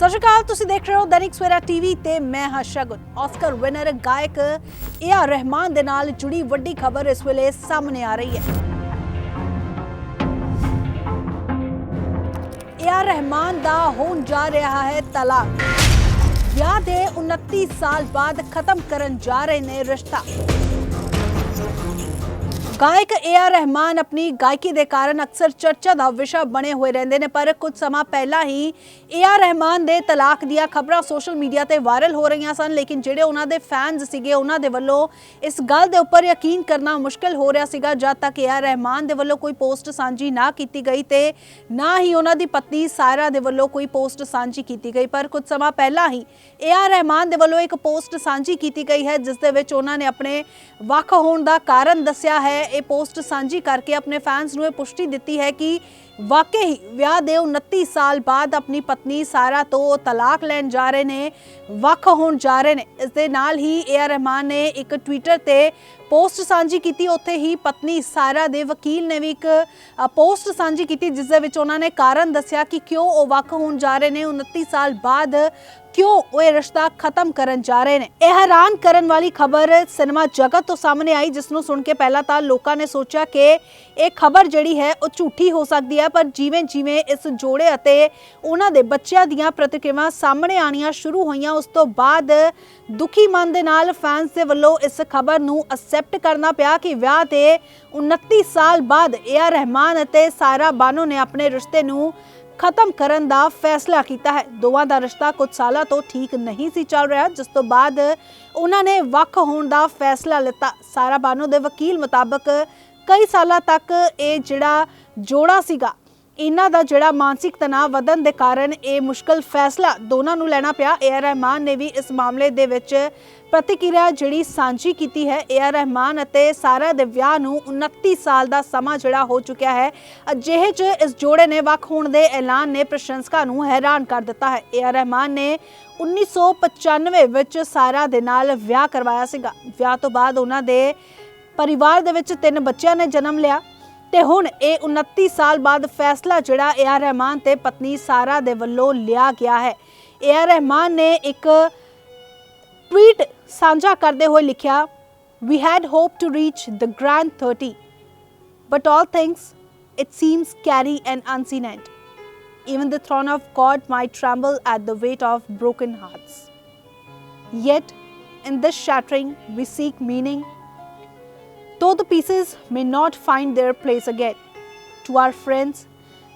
ਸਤਿ ਸ਼੍ਰੀ ਅਕਾਲ, ਤੁਸੀਂ ਦੇਖ ਰਹੇ ਹੋ ਦੈਨਿਕ ਸਵੇਰਾ ਟੀਵੀ ਤੇ ਮੈਂ ਹਾਂ ਸ਼ਗੁਨ। ਆਸਕਰ ਵਿਨਰ ਗਾਇਕ ਏ ਆਰ ਰਹਿਮਾਨ ਦੇ ਨਾਲ ਜੁੜੀ ਵੱਡੀ ਖਬਰ ਇਸ ਵੇਲੇ ਸਾਹਮਣੇ ਆ ਰਹੀ ਹੈ। ਏ ਆਰ ਰਹਿਮਾਨ ਦਾ ਹੋਣ ਜਾ ਰਿਹਾ ਹੈ ਤਲਾਕ। ਵਿਆਹ ਦੇ 29 ਸਾਲ ਬਾਅਦ ਖਤਮ ਕਰਨ ਜਾ ਰਹੇ ਨੇ ਰਿਸ਼ਤਾ। ਗਾਇਕ ਏ ਆਰ ਰਹਿਮਾਨ ਆਪਣੀ ਗਾਇਕੀ ਦੇ ਕਾਰਨ ਅਕਸਰ ਚਰਚਾ ਦਾ ਵਿਸ਼ਾ ਬਣੇ ਹੋਏ ਰਹਿੰਦੇ ਨੇ, ਪਰ ਕੁਝ ਸਮਾਂ ਪਹਿਲਾਂ ਹੀ ਏ ਆਰ ਰਹਿਮਾਨ ਦੇ ਤਲਾਕ ਦੀਆਂ ਖਬਰਾਂ ਸੋਸ਼ਲ ਮੀਡੀਆ ਤੇ ਵਾਇਰਲ ਹੋ ਰਹੀਆਂ ਸਨ, ਲੇਕਿਨ ਜਿਹੜੇ ਉਹਨਾਂ ਦੇ ਫੈਨਸ ਸੀਗੇ, ਉਹਨਾਂ ਦੇ ਵੱਲੋਂ ਇਸ ਗੱਲ ਦੇ ਉੱਪਰ ਯਕੀਨ ਕਰਨਾ ਮੁਸ਼ਕਲ ਹੋ ਰਿਹਾ ਸੀਗਾ, ਜਦ ਤੱਕ ਏ ਆਰ ਰਹਿਮਾਨ ਦੇ ਵੱਲੋਂ ਕੋਈ ਪੋਸਟ ਸਾਂਝੀ ਨਾ ਕੀਤੀ ਗਈ ਤੇ ਨਾ ਹੀ ਉਹਨਾਂ ਦੀ ਪਤਨੀ ਸਾਇਰਾ ਦੇ ਵੱਲੋਂ ਕੋਈ ਪੋਸਟ ਸਾਂਝੀ ਕੀਤੀ ਗਈ। ਪਰ ਕੁਝ ਸਮਾਂ ਪਹਿਲਾਂ ਹੀ ਏ ਆਰ ਰਹਿਮਾਨ ਦੇ ਵੱਲੋਂ ਇੱਕ ਪੋਸਟ ਸਾਂਝੀ ਕੀਤੀ ਗਈ ਹੈ, ਜਿਸ ਦੇ ਵਿੱਚ ਉਹਨਾਂ ਨੇ ਆਪਣੇ ਵੱਖ ਹੋਣ ਦਾ ਕਾਰਨ ਦੱਸਿਆ ਹੈ। ਇਹ ਪੋਸਟ ਸਾਂਝੀ ਕਰਕੇ ਆਪਣੇ ਫੈਨਸ ਨੂੰ ਇਹ ਪੁਸ਼ਟੀ ਦਿੱਤੀ ਹੈ ਕਿ ਵਾਕਈ ਵਿਆਹ ਦੇ 29 ਸਾਲ ਬਾਅਦ ਆਪਣੀ ਪਤਨੀ ਸਾਰਾ ਤੋਂ ਤਲਾਕ ਲੈਣ ਜਾ ਰਹੇ ਨੇ, ਵੱਖ ਹੋਣ ਜਾ ਰਹੇ ਨੇ। ਇਸ ਦੇ ਨਾਲ ਹੀ ਏ ਆਰ ਰਹਿਮਾਨ ਨੇ ਇੱਕ ਟਵਿੱਟਰ ਤੇ ਪੋਸਟ ਸਾਂਝੀ ਕੀਤੀ। ਉੱਥੇ ਹੀ ਪਤਨੀ ਸਾਰਾ ਦੇ ਵਕੀਲ ਨੇ ਵੀ ਇੱਕ ਪੋਸਟ ਸਾਂਝੀ ਕੀਤੀ, ਜਿਸ ਦੇ ਵਿੱਚ ਉਹਨਾਂ ਨੇ ਕਾਰਨ ਦੱਸਿਆ ਕਿ ਕਿਉਂ ਉਹ ਵੱਖ ਹੋਣ ਜਾ ਰਹੇ ਨੇ। 29 ਸਾਲ ਬਾਅਦ ਕਿਉਂ ਉਹ ਇਹ ਰਿਸ਼ਤਾ ਖਤਮ ਕਰਨ ਜਾ ਰਹੇ ਨੇ? ਇਹ ਹੈਰਾਨ ਕਰਨ ਵਾਲੀ ਖਬਰ ਸਿਨੇਮਾ ਜਗਤ ਤੋਂ ਸਾਹਮਣੇ ਆਈ, ਜਿਸ ਨੂੰ ਸੁਣ ਕੇ ਪਹਿਲਾਂ ਤਾਂ ਲੋਕਾਂ ਨੇ ਸੋਚਿਆ ਕਿ ਇਹ ਖਬਰ ਜਿਹੜੀ ਹੈ, ਉਹ ਝੂਠੀ ਹੋ ਸਕਦੀ ਹੈ, ਪਰ ਜਿਵੇਂ ਜਿਵੇਂ ਇਸ ਜੋੜੇ ਅਤੇ ਉਹਨਾਂ ਦੇ ਬੱਚਿਆਂ ਦੀਆਂ ਪ੍ਰਤੀਕਿਰਵਾਵਾਂ ਸਾਹਮਣੇ ਆਣੀਆਂ ਸ਼ੁਰੂ ਹੋਈਆਂ, ਉਸ ਤੋਂ ਬਾਅਦ ਦੁਖੀ ਮਨ ਦੇ ਨਾਲ ਫੈਨਸ ਦੇ ਵੱਲੋਂ ਇਸ ਖਬਰ ਨੂੰ ਅਸੈਪਟ ਕਰਨਾ ਪਿਆ ਕਿ ਵਿਆਹ ਤੇ 29 ਸਾਲ ਬਾਅਦ ਏ ਆਰ ਰਹਿਮਾਨ ਅਤੇ ਸਾਰਾ ਬਾਨੋ ਨੇ ਆਪਣੇ ਰਿਸ਼ਤੇ ਨੂੰ ਖਤਮ ਕਰਨ ਦਾ ਫੈਸਲਾ ਕੀਤਾ ਹੈ। ਦੋਵਾਂ ਦਾ ਰਿਸ਼ਤਾ ਕੁਝ ਸਾਲਾਂ ਤੋਂ ਠੀਕ ਨਹੀਂ ਸੀ ਚੱਲ ਰਿਹਾ, ਜਿਸ ਤੋਂ ਬਾਅਦ ਉਹਨਾਂ ਨੇ ਵੱਖ ਹੋਣ ਦਾ ਫੈਸਲਾ ਲਿੱਤਾ। ਸਾਰਾ ਬਾਨੋ ਦੇ ਵਕੀਲ ਮੁਤਾਬਕ ਕਈ ਸਾਲਾਂ ਤੱਕ ਇਹ ਜਿਹੜਾ ਜੋੜਾ ਸੀਗਾ ਇਹਨਾਂ ਦਾ ਜਿਹੜਾ ਮਾਨਸਿਕ ਤਣਾਅ ਵਧਣ ਦੇ ਕਾਰਨ ਇਹ ਮੁਸ਼ਕਲ ਫੈਸਲਾ ਦੋਨਾਂ ਨੂੰ ਲੈਣਾ ਪਿਆ। ਏ ਆਰ ਰਹਿਮਾਨ ਨੇ ਵੀ ਇਸ ਮਾਮਲੇ ਦੇ ਵਿੱਚ ਪ੍ਰਤੀਕਿਰਿਆ ਜਿਹੜੀ ਸਾਂਝੀ ਕੀਤੀ ਹੈ। ਏ ਆਰ ਰਹਿਮਾਨ ਅਤੇ ਸਾਰਾ ਦੇ ਵਿਆਹ ਨੂੰ 29 ਸਾਲ ਦਾ ਸਮਾਂ ਜਿਹੜਾ ਹੋ ਚੁੱਕਿਆ ਹੈ। ਅਜਿਹੇ 'ਚ ਇਸ ਜੋੜੇ ਨੇ ਵੱਖ ਹੋਣ ਦੇ ਐਲਾਨ ਨੇ ਪ੍ਰਸ਼ੰਸਕਾਂ ਨੂੰ ਹੈਰਾਨ ਕਰ ਦਿੱਤਾ ਹੈ। ਏ ਆਰ ਰਹਿਮਾਨ ਨੇ 1995 ਵਿੱਚ ਸਾਰਾ ਦੇ ਨਾਲ ਵਿਆਹ ਕਰਵਾਇਆ ਸੀਗਾ। ਵਿਆਹ ਤੋਂ ਬਾਅਦ ਉਹਨਾਂ ਦੇ ਪਰਿਵਾਰ ਦੇ ਵਿੱਚ ਤਿੰਨ ਬੱਚਿਆਂ ਨੇ ਜਨਮ ਲਿਆ। ਤੇ ਹੁਣ ਇਹ 29 ਸਾਲ ਬਾਅਦ ਫੈਸਲਾ ਜਿਹੜਾ ਏ ਆਰ ਰਹਿਮਾਨ ਤੇ ਪਤਨੀ ਸਾਰਾ ਦੇ ਵੱਲੋਂ ਲਿਆ ਗਿਆ ਹੈ। ਏ ਆਰ ਰਹਿਮਾਨ ਨੇ ਇੱਕ ਟਵੀਟ ਸਾਂਝਾ ਕਰਦੇ ਹੋਏ ਲਿਖਿਆ ਵੀ had hope to reach the grand 30 but all things it seems carry an unseen and even the throne of god might tremble at the weight of broken hearts. Yet, in this shattering, we seek meaning though the pieces may not find their place again. To our friends,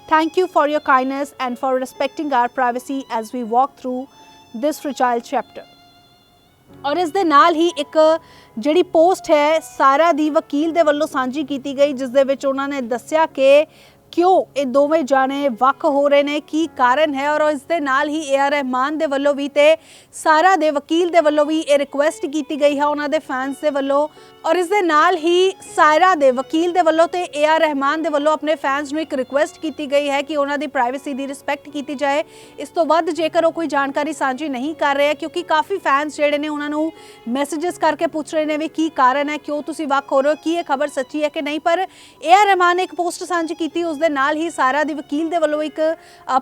thank you for your kindness and for respecting our privacy as we walk through this fragile chapter. ਔਰ ਇਸ ਦੇ ਨਾਲ ਹੀ ਇੱਕ ਜਿਹੜੀ post ਹੈ ਸਾਰਾ ਦੀ ਵਕੀਲ ਦੇ ਵੱਲੋਂ ਸਾਂਝੀ ਕੀਤੀ ਗਈ ਜਿਸ ਦੇ ਵਿੱਚ ਉਹਨਾਂ ਨੇ ਦੱਸਿਆ ਕਿ ਕਿਉਂ ਇਹ ਦੋਵੇਂ ਜਾਣੇ ਵੱਖ ਹੋ ਰਹੇ ਨੇ? ਕੀ ਕਾਰਨ ਹੈ? ਔਰ ਇਸ ਦੇ ਨਾਲ ਹੀ ਏ ਆਰ ਰਹਿਮਾਨ ਦੇ ਵੱਲੋਂ ਵੀ ਤੇ ਸਾਰਾ ਦੇ ਵਕੀਲ ਦੇ ਵੱਲੋਂ ਵੀ ਇਹ ਰਿਕੁਐਸਟ ਕੀਤੀ ਗਈ ਹੈ ਉਹਨਾਂ ਦੇ ਫੈਨਸ ਦੇ ਵੱਲੋਂ। ਔਰ ਇਸ ਦੇ ਨਾਲ ਹੀ ਸਾਇਰਾ ਦੇ ਵਕੀਲ ਦੇ ਵੱਲੋਂ ਤੇ ਏ ਆਰ ਰਹਿਮਾਨ ਦੇ ਵੱਲੋਂ ਆਪਣੇ ਫੈਨਸ ਨੂੰ ਇੱਕ ਰਿਕੁਐਸਟ ਕੀਤੀ ਗਈ ਹੈ ਕਿ ਉਹਨਾਂ ਦੀ ਪ੍ਰਾਈਵੇਸੀ ਦੀ ਰਿਸਪੈਕਟ ਕੀਤੀ ਜਾਏ। ਇਸ ਤੋਂ ਵੱਧ ਜੇਕਰ ਉਹ ਕੋਈ ਜਾਣਕਾਰੀ ਸਾਂਝੀ ਨਹੀਂ ਕਰ ਰਹੇ, ਕਿਉਂਕਿ ਕਾਫੀ ਫੈਨਸ ਜਿਹੜੇ ਨੇ ਉਹਨਾਂ ਨੂੰ ਮੈਸੇजेस ਕਰਕੇ ਪੁੱਛ ਰਹੇ ਨੇ ਵੀ ਕੀ ਕਾਰਨ ਹੈ, ਕਿਉਂ ਤੁਸੀਂ ਵੱਖ ਹੋ ਰਹੇ ਹੋ, ਕੀ ਇਹ ਖਬਰ ਸੱਚੀ ਹੈ ਕਿ ਨਹੀਂ? ਪਰ ਏ ਆਰ ਰਹਿਮਾਨ ਨੇ ਇੱਕ ਪੋਸਟ ਸਾਂਝੀ ਕੀਤੀ, ਉਸ ਦੇ ਨਾਲ ਹੀ ਸਾਰਾ ਦੀ ਵਕੀਲ ਦੇ ਵੱਲੋਂ ਇੱਕ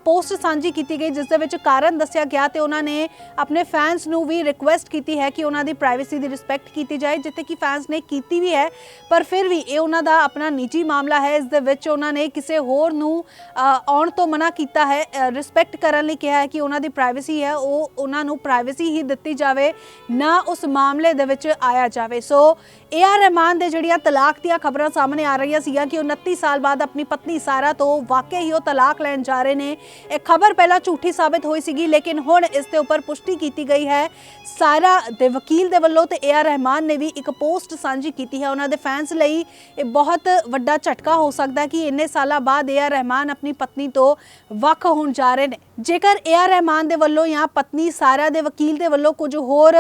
ਪੋਸਟ ਸਾਂਝੀ ਕੀਤੀ ਗਈ, ਜਿਸ ਦੇ ਵਿੱਚ ਕਾਰਨ ਦੱਸਿਆ ਗਿਆ ਤੇ ਉਹਨਾਂ ਨੇ ਆਪਣੇ ਫੈਨਸ ਨੂੰ ਵੀ ਰਿਕੁਐਸਟ ਕੀਤੀ ਹੈ ਕਿ ਉਹਨਾਂ ਦੀ ਪ੍ਰਾਈਵੇਸੀ ਦੀ ਰਿਸਪੈਕਟ ਕੀਤੀ ਜਾਏ, ਜਿੱਥੇ ਕਿ ਫੈਨਸ ਨੇ ਕੀਤੀ ਵੀ ਹੈ, ਪਰ ਫਿਰ ਵੀ ਇਹ ਉਹਨਾਂ ਦਾ ਆਪਣਾ ਨਿੱਜੀ ਮਾਮਲਾ ਹੈ, ਇਸ ਦੇ ਵਿੱਚ ਉਹਨਾਂ ਨੇ ਕਿਸੇ ਹੋਰ ਨੂੰ ਆਉਣ ਤੋਂ ਮਨਾ ਕੀਤਾ ਹੈ ਰਿਸਪੈਕਟ ਕਰਨ ਲਈ ਕਿਹਾ ਹੈ ਕਿ ਉਹਨਾਂ ਦੀ ਪ੍ਰਾਈਵੇਸੀ ਹੈ, ਉਹ ਉਹਨਾਂ ਨੂੰ ਪ੍ਰਾਈਵੇਸੀ ਹੀ ਦਿੱਤੀ ਜਾਵੇ, ਨਾ ਉਸ ਮਾਮਲੇ ਦੇ ਵਿੱਚ ਆਇਆ ਜਾਵੇ। ਸੋ ਏ ਆਰ ਰਹਿਮਾਨ ਦੇ ਜਿਹੜੀਆਂ ਤਲਾਕ ਦੀਆਂ ਖਬਰਾਂ ਸਾਹਮਣੇ ਆ ਰਹੀਆਂ ਸੀਗੀਆਂ ਕਿ 29 ਸਾਲ ਬਾਅਦ ਆਪਣੀ ਪਤਨੀ ਸਾਰਾ ਤੋਂ ਵਾਕਈ ਹੀ ਉਹ ਤਲਾਕ ਲੈਣ ਜਾ ਰਹੇ ਨੇ। ਇਹ ਖਬਰ ਪਹਿਲਾਂ ਝੂਠੀ ਸਾਬਤ ਹੋਈ ਸੀਗੀ, ਲੇਕਿਨ ਹੁਣ ਇਸ ਦੇ ਉੱਪਰ ਪੁਸ਼ਟੀ ਕੀਤੀ ਗਈ ਹੈ। ਸਾਰਾ ਦੇ ਵਕੀਲ ਦੇ ਵੱਲੋਂ ਤੇ ਏ ਆਰ ਰਹਿਮਾਨ ਨੇ ਵੀ ਇੱਕ ਪੋਸਟ ਸਾਂਝੀ ਕੀਤੀ ਹੈ। ਉਹਨਾਂ ਦੇ ਫੈਨਸ ਲਈ ਇਹ ਬਹੁਤ ਵੱਡਾ ਝਟਕਾ ਹੋ ਸਕਦਾ ਕਿ ਇੰਨੇ ਸਾਲਾਂ ਬਾਅਦ ਏ ਆਰ ਰਹਿਮਾਨ ਆਪਣੀ ਪਤਨੀ ਤੋਂ ਵੱਖ ਹੋਣ ਜਾ ਰਹੇ ਨੇ। ਜੇਕਰ ਏ ਆਰ ਰਹਿਮਾਨ ਦੇ ਵੱਲੋਂ ਜਾਂ ਪਤਨੀ ਸਾਰਾ ਦੇ ਵਕੀਲ ਦੇ ਵੱਲੋਂ ਕੁਝ ਹੋਰ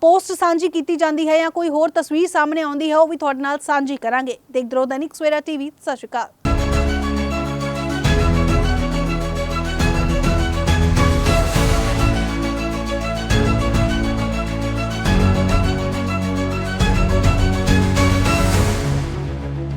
ਪੋਸਟ ਸਾਂਝੀ ਕੀਤੀ ਜਾਂਦੀ ਹੈ ਜਾਂ ਕੋਈ ਹੋਰ ਤਸਵੀਰ ਸਾਹਮਣੇ ਆਉਂਦੀ ਹੈ, ਉਹ ਵੀ ਤੁਹਾਡੇ ਨਾਲ ਸਾਂਝੀ ਕਰਾਂਗੇ। ਦੇਖਦੇ ਰਹੋ ਦੈਨਿਕ ਸਵੇਰਾ ਟੀਵੀ, ਸਤਿ ਸ਼੍ਰੀ ਅਕਾਲ।